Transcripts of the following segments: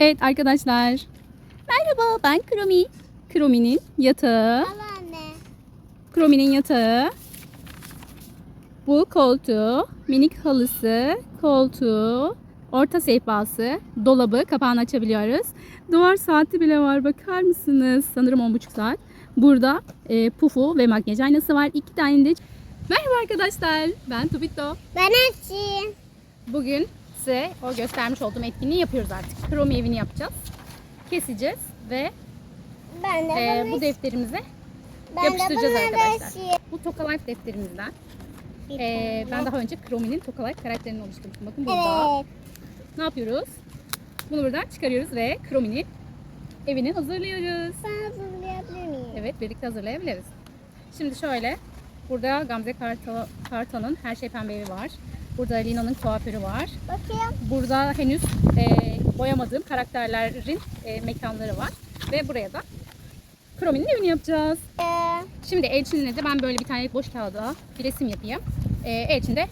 Evet arkadaşlar. Merhaba ben Kromi. Kromi'nin yatağı. Anne. Kromi'nin yatağı. Bu koltuğu, minik halısı, koltuğu, orta sehpası, dolabı, kapağını açabiliyoruz. Duvar saati bile var bakar mısınız? Sanırım 10.30 saat. Burada e, pufu ve makyaj aynası var. İki tane de... Merhaba arkadaşlar. Ben Tubito. Ben açayım. Bugün size o göstermiş olduğum etkinliği yapıyoruz artık. Kromi evini yapacağız. Keseceğiz ve Ben de e, bu defterimize ben yapıştıracağız de arkadaşlar. Bu Toka Life defterimizden. Ee, ben daha önce Kromi'nin Toka Life karakterini oluşturmuştum. Bakın burada. Evet. Ne yapıyoruz? Bunu buradan çıkarıyoruz ve Kromi'nin evini hazırlıyoruz. Ben hazırlayabilir miyim? Evet birlikte hazırlayabiliriz. Şimdi şöyle. Burada Gamze Karta, Karta'nın Her Şey Pembe evi var. Burada Lina'nın kuaförü var. Bakayım. Burada henüz e, boyamadığım karakterlerin e, mekanları var. Ve buraya da Kromi'nin evini yapacağız. Ee, Şimdi Elçin'le de ben böyle bir tane boş kağıda bir resim yapayım. Ee, Elçin de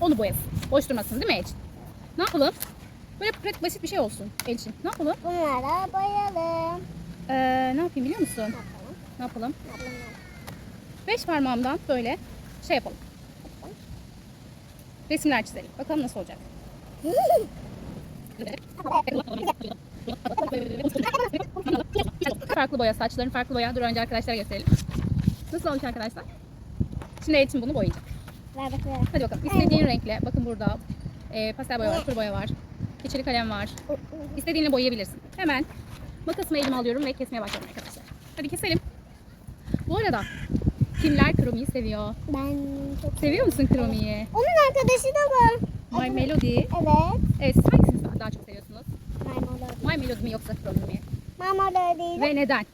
onu boyasın. Boş durmasın değil mi Elçin? Ne yapalım? Böyle pratik basit bir şey olsun Elçin. Ne yapalım? bunlara boyayalım. Ee, ne yapayım biliyor musun? Ne yapalım? Ne yapalım? Ne yapalım? Beş parmağımdan böyle şey yapalım. Resimler çizelim. Bakalım nasıl olacak. farklı boya, saçların farklı boya. Dur önce arkadaşlara gösterelim. Nasıl olmuş arkadaşlar? Şimdi Elçin bunu boyayacak. Ver bak ver. Hadi bakalım. İstediğin renkle. Bakın burada e, pastel boya var, kuru boya var. Keçeli kalem var. İstediğinle boyayabilirsin. Hemen makasımı elime alıyorum ve kesmeye başlıyorum arkadaşlar. Hadi keselim. Bu arada kimler kromiyi seviyor? Ben çok... Seviyor musun kromiyi? Onun arkadaşı da var. My Melody. Evet. Evet, siz hangisini daha çok seviyorsunuz? Marmalade. My Melody mi yoksa kromi mi? Marmalade. Ve neden?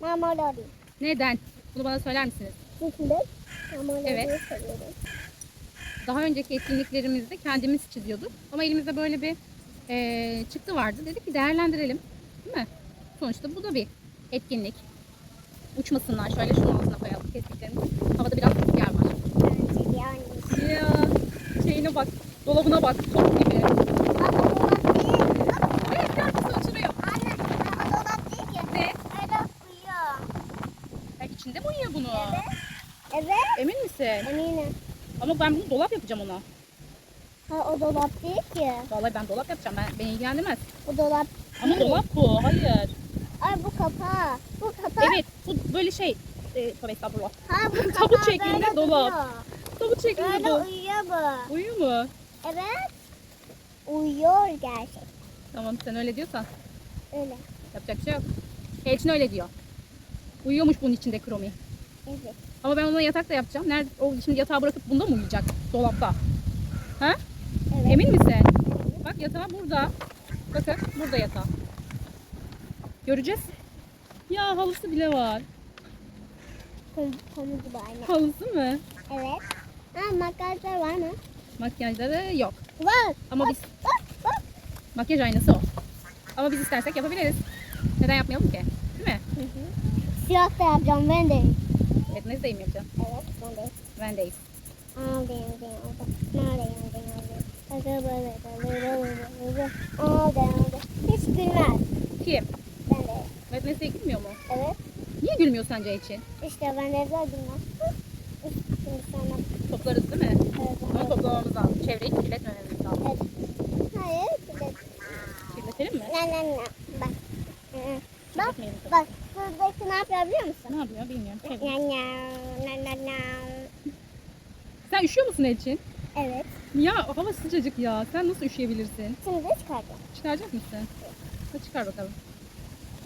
Marmalade. Neden? Bunu bana söyler misiniz? Çünkü de Evet. seviyorum. Daha önceki etkinliklerimizde kendimiz çiziyorduk. Ama elimizde böyle bir eee, çıktı vardı. Dedik ki değerlendirelim. Değil mi? Sonuçta bu da bir etkinlik. Uçmasınlar. Şöyle şunun altına koyalım kestiklerimiz. Havada biraz rüzgar var. Bence yani. Ya şeyine bak. Dolabına bak. Top gibi. Evet içinde mi uyuyor bunu? Evet. Emin misin? Eminim. Ama ben bunu dolap yapacağım ona. Ha o dolap değil ki. Vallahi ben dolap yapacağım. Ben, beni ilgilendirmez. O dolap. Ama dolap bu. Hayır. Kapağı. Bu kapağı. Evet. Bu böyle şey. E, tövbe estağfurullah. Ha bu Tabut şeklinde böyle dolap. duruyor. Tabut şeklinde Böyle dolap. uyuyor bu. Uyuyor mu? Evet. Uyuyor gerçek. Tamam sen öyle diyorsan Öyle. yapacak bir şey yok. Elçin öyle diyor. Uyuyormuş bunun içinde kromi. Evet. Ama ben ona yatak da yapacağım. Nerede? O şimdi yatağı bırakıp bunda mı uyuyacak? Dolapta. Ha? Evet. Emin misin? Bak yatağı burada. Bakın burada yatağı. Göreceğiz. Ya halısı bile var. Komu gibi aynı. Halısı mı? Evet. Ha makyajlar var mı? Makyajları yok. Var. Ama biz Bak bak. makyaj aynası o. Ama biz istersek yapabiliriz. Neden yapmayalım ki? Değil mi? Hı hı. Siyah da yapacağım ben de. Evet Nezde'yim yapacağım. Evet ben de. Aldım aldım. Hiç gülmez. Kim? Ben de. Evet Nezde'ye gülmüyor mu? Evet. Niye gülmüyor sence için? İşte ben de güzel gülmez. Şimdi sana. Toplarız değil mi? Evet. Ama evet. toplamamız lazım. Çevreyi kirletmememiz lazım. Evet. Hayır. Bir de. Kirletelim mi? Na na na. Bak. Bak. Bak. Şuradaki ne yapıyor biliyor musun? Ne yapıyor bilmiyorum. Çevir. Na na na na. Sen üşüyor musun Elçin? Evet. Ya hava sıcacık ya. Sen nasıl üşüyebilirsin? Şimdi de çıkardım. Çıkaracak mısın? Hadi çıkar bakalım.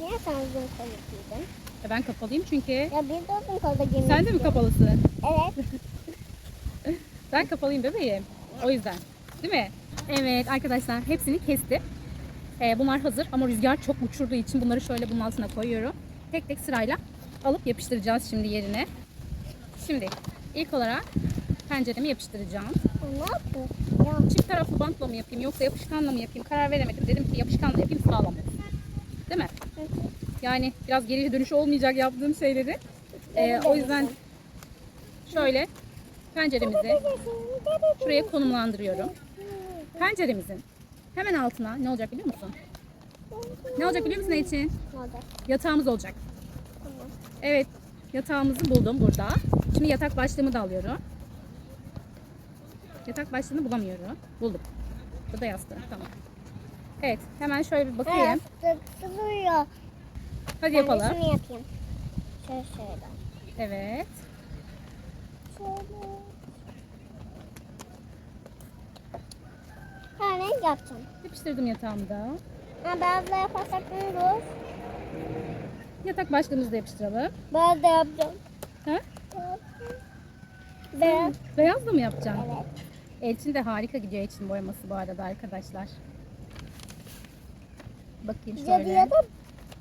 Niye sen kolu giydin? E ben kapalıyım çünkü. Ya bir de uzun kolda giymek Sen de mi kapalısın? Evet. Ben kapalıyım bebeğim. O yüzden. Değil mi? Evet arkadaşlar hepsini kestim. Ee, bunlar hazır ama rüzgar çok uçurduğu için bunları şöyle bunun altına koyuyorum. Tek tek sırayla alıp yapıştıracağız şimdi yerine. Şimdi ilk olarak penceremi yapıştıracağım. Ya ne yaptın? Ya. Çift taraflı bantla mı yapayım yoksa yapışkanla mı yapayım karar veremedim. Dedim ki yapışkanla yapayım sağlam olsun. Değil mi? Yani biraz geri dönüş olmayacak yaptığım şeyleri. Ee, o yüzden şöyle penceremizi şuraya konumlandırıyorum. Penceremizin hemen altına ne olacak biliyor musun? Ne olacak biliyor musun Elçin? Yatağımız olacak. Evet. Yatağımızı buldum burada. Şimdi yatak başlığımı da alıyorum. Yatak başlığını bulamıyorum. Buldum. Bu da yastığı. Tamam. Evet. Hemen şöyle bir bakayım. Evet, sıkılıyor. Hadi Ben yapalım. şunu yapayım. Şöyle şöyle. Evet. Şöyle. Renk yapacağım. Yapıştırdım yatağımı da. Ha, beyazla yaparsak ne olur? Yatak başlığımızı da yapıştıralım. Beyaz da yapacağım. Ha? Beyaz. Beyaz da mı yapacaksın? Evet. Elçin de harika gidiyor Elçin boyaması bu arada arkadaşlar. Bakayım şöyle. Cadıya da,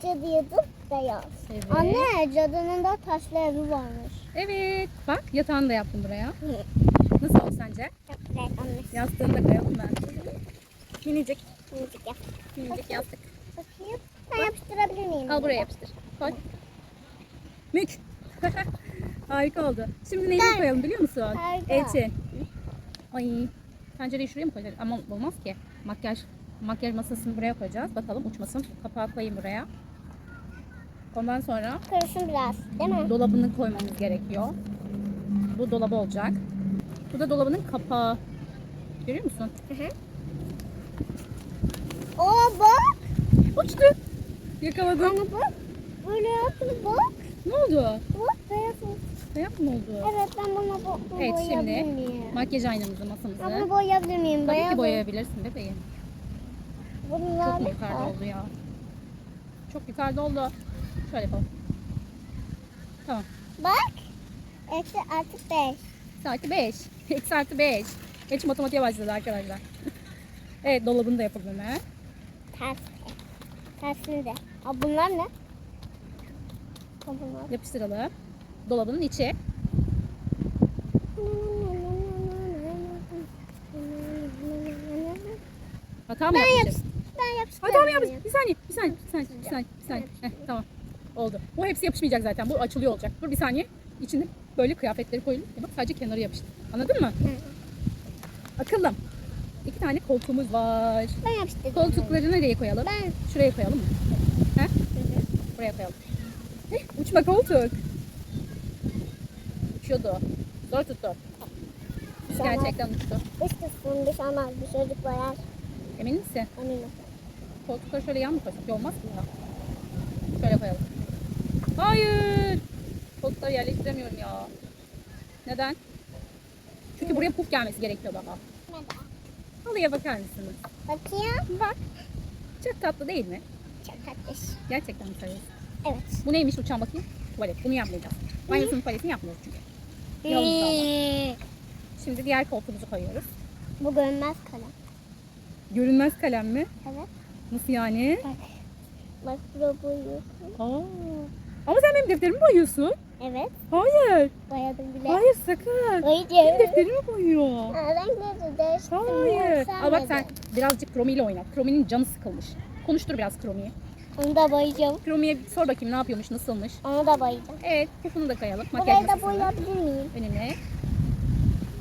cadıya da beyaz. Evet. Anne cadının da taşlı evi varmış. Evet. Bak yatağını da yaptım buraya. Nasıl oldu sence? Çok güzel anne. Yastığını da koyalım ben. Minicik. Minicik yap. Minicik yastık. Bakayım. Ben yapıştırabilir miyim? Al buraya yapıştır. Koy. Mük. Harika oldu. Şimdi neyi koyalım biliyor musun? Harika. Elçin. Ay. Tencereyi şuraya mı koyacağız? Ama olmaz ki. Makyaj makyaj masasını buraya koyacağız. Bakalım uçmasın. Kapağı koyayım buraya. Ondan sonra Karışın biraz değil mi? dolabını koymamız gerekiyor. Bu dolabı olacak. Bu da dolabının kapağı. Görüyor musun? Hı hı. Oo bak. Uçtu. Yakaladım. Anne bak. Böyle yaptı bak. Ne oldu? Bak beyaz oldu. Ayak mı oldu? Evet ben bunu, bu, bunu Evet boyayabilir şimdi miyim? makyaj aynamızı Ben masamızı. bunu boyayabilir miyim? Tabii Beyaz ki boyayabilirsin bebeğim. Bunlar Çok yukarıda oldu ya? Çok yukarıda oldu. Şöyle yapalım. Tamam. Bak. Eksi artık 5. Eksi artı 5. Eksi artı 5. Geç matematiğe başladı arkadaşlar. evet dolabını da yapalım hemen. Ters. Tersini de. Aa, bunlar ne? Bunlar. Yapıştıralım. Dolabının içi. Hata mı Ben yapmışız? Ben yapıştım. Hata mı yapmışız? Bir saniye, bir saniye, bir saniye, bir saniye, bir saniye. Heh, tamam. Oldu. Bu hepsi yapışmayacak zaten. Bu açılıyor olacak. Dur bir saniye. İçinde böyle kıyafetleri koyalım. Bak sadece kenarı yapıştı. Anladın mı? Akıllım. İki tane koltuğumuz var. Ben yapıştırdım. Koltukları nereye koyalım? Ben. Şuraya koyalım mı? He? Buraya koyalım. Heh, uçma koltuk. Uçuyordu. Zor tuttu. Gerçekten uçtu. Dış kısmım bir şey olmaz. Bir çocuk boyar. Emin misin? Eminim. Koltukları şöyle yan mı koysak? Olmaz ki ya. Şöyle koyalım. Hayır. Koltukları yerleştiremiyorum ya. Neden? Çünkü buraya puf gelmesi gerekiyor. Neden? Halıya bakar mısınız? Bakayım. Bak. Çok tatlı değil mi? Çok tatlış. Gerçekten mi seviyorsun? Evet. Bu neymiş uçan bakayım? Tuvalet. Bunu yapmayacağız. Banyosunun tuvaletini yapmıyoruz çünkü. Kaldı. Şimdi diğer koltuğumuzu koyuyoruz. Bu görünmez kalem. Görünmez kalem mi? Evet. Nasıl yani? Bak. Bak burada boyuyorsun. Aa. Ama sen benim defterimi boyuyorsun. Evet. Hayır. Boyadım bile. Hayır sakın. Benim Hayır. defterimi boyuyor. Renkleri değiştirdim. Hayır. Al bak sen birazcık Kromi ile oyna. Kromi'nin canı sıkılmış. Konuştur biraz Kromi'yi. Onu da boyayacağım. Kromi'ye sor bakayım ne yapıyormuş, nasılmış. Onu da boyayacağım. Evet, bunu da koyalım. Makyaj Burayı da masasını boyayabilir miyim? önüne.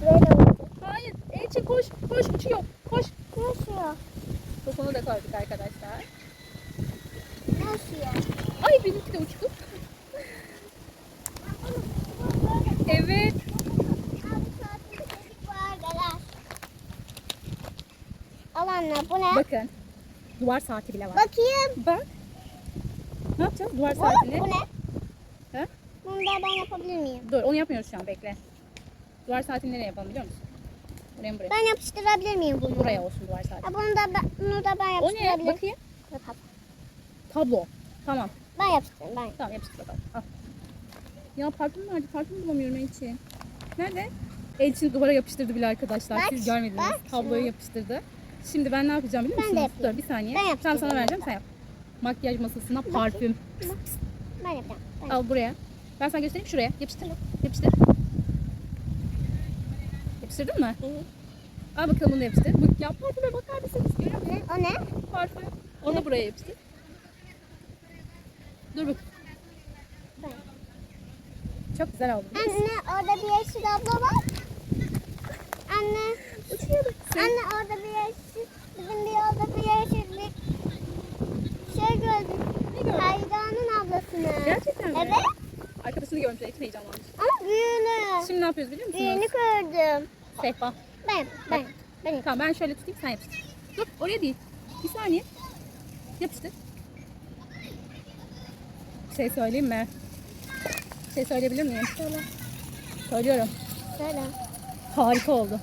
Burayı da boyayacağım. Hayır, Elçin koş, koş uçuyor. Koş. Nasıl? Topunu da koyduk arkadaşlar. Nasıl? Ay benimki de uçtu. Evet. Al anne bu ne? Bakın. Duvar saati bile var. Bakayım. Bak. Ne yapacağız duvar saatini? bu ne? Ha? Bunu da ben yapabilir miyim? Dur onu yapmıyoruz şu an bekle. Duvar saatini nereye yapalım biliyor musun? Buraya buraya? Ben yapıştırabilir miyim bunu? Buraya olsun duvar saati. Ha, bunu da ben, bunu da ben O ne? yapıştırabilirim. Bakayım. Tablo. Tamam. Ben yapıştırırım ben. Tamam yapıştır bakalım. Al. Ya parfüm nerede? Parfüm bulamıyorum Elçin. Nerede? Elçin duvara yapıştırdı bile arkadaşlar. Bak, Siz görmediniz. bak Tabloyu şuna. yapıştırdı. Şimdi ben ne yapacağım biliyor Ben musunuz? Dur bir saniye. Ben Tam yapıştırayım sana vereceğim sen yap. Makyaj masasına parfüm. Ben yapacağım. Ben Al buraya. Ben sana göstereyim şuraya. Yapıştır. Yapıştır. Yapıştırdın mı? Hı hı. Al bakalım bunu da yapıştır. Bak ya parfüme bakar mısınız? Görüyor musun? O ne? Parfüm. Onu da buraya yapıştır. Dur bak. Ben. Çok güzel oldu. Anne orada bir yeşil abla var. Anne. Uçuyordu. Anne orada bir yeşil. Bizim bir orada bir yeşil bir aynısını. Gerçekten mi? Evet. Arkadaşını görmüş. Çok heyecanlanmış. Ama büyüğünü. Şimdi ne yapıyoruz biliyor musunuz? Büyüğünü gördüm. Sehpa. Ben, ben, ben. Tamam ben şöyle tutayım sen yapıştır. Dur oraya değil. Bir saniye. Yapıştır. Bir şey söyleyeyim mi? Bir şey söyleyebilir miyim? Söyle, Söylüyorum. söyle. Harika oldu.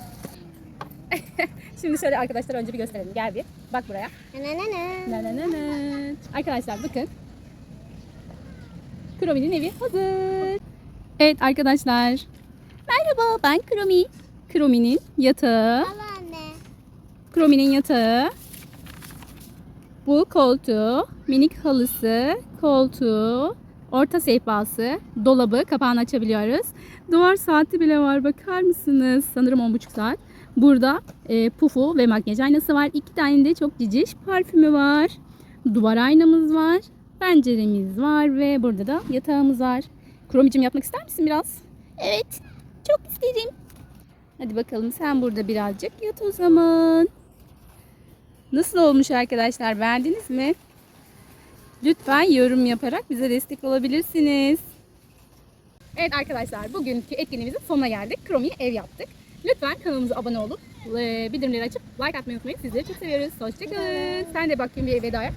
Şimdi şöyle arkadaşlar önce bir gösterelim. Gel bir. Bak buraya. Na na na. Na na na na. Arkadaşlar bakın. Kromi'nin evi hazır. Evet arkadaşlar. Merhaba ben Kromi. Kromi'nin yatağı. Kromi'nin yatağı. Bu koltuğu, minik halısı, koltuğu, orta sehpası, dolabı, kapağını açabiliyoruz. Duvar saati bile var bakar mısınız? Sanırım 10.30 saat. Burada e, pufu ve makyaj aynası var. İki tane de çok ciciş parfümü var. Duvar aynamız var. Penceremiz var ve burada da yatağımız var. Kromicim yapmak ister misin biraz? Evet, çok isterim. Hadi bakalım sen burada birazcık yat o zaman. Nasıl olmuş arkadaşlar? Beğendiniz mi? Lütfen yorum yaparak bize destek olabilirsiniz. Evet arkadaşlar bugünkü etkinliğimizin sonuna geldik. Kromi'ye ev yaptık. Lütfen kanalımıza abone olup e, bildirimleri açıp like atmayı unutmayın. Sizleri çok seviyoruz. Hoşçakalın. Sen de bakayım bir veda yap.